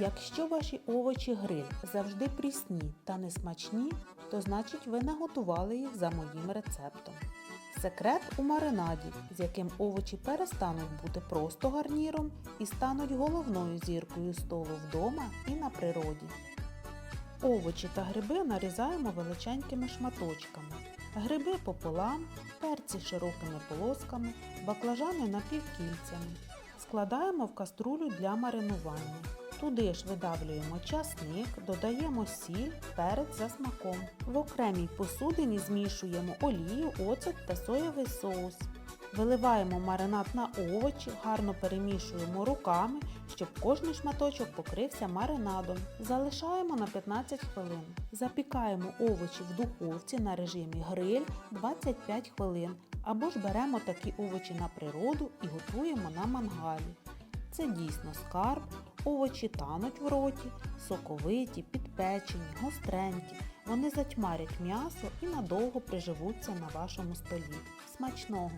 Якщо ваші овочі гриль завжди прісні та несмачні, то значить ви не готували їх за моїм рецептом. Секрет у маринаді, з яким овочі перестануть бути просто гарніром і стануть головною зіркою столу вдома і на природі. Овочі та гриби нарізаємо величенькими шматочками. Гриби пополам, перці широкими полосками, баклажани напівкільцями. Складаємо в каструлю для маринування. Туди ж видавлюємо часник, додаємо сіль, перець за смаком. В окремій посудині змішуємо олію, оцет та соєвий соус. Виливаємо маринад на овочі, гарно перемішуємо руками, щоб кожний шматочок покрився маринадом. Залишаємо на 15 хвилин. Запікаємо овочі в духовці на режимі гриль 25 хвилин. Або ж беремо такі овочі на природу і готуємо на мангалі. Це дійсно скарб, овочі тануть в роті, соковиті, підпечені, гостренькі. Вони затьмарять м'ясо і надовго приживуться на вашому столі. Смачного!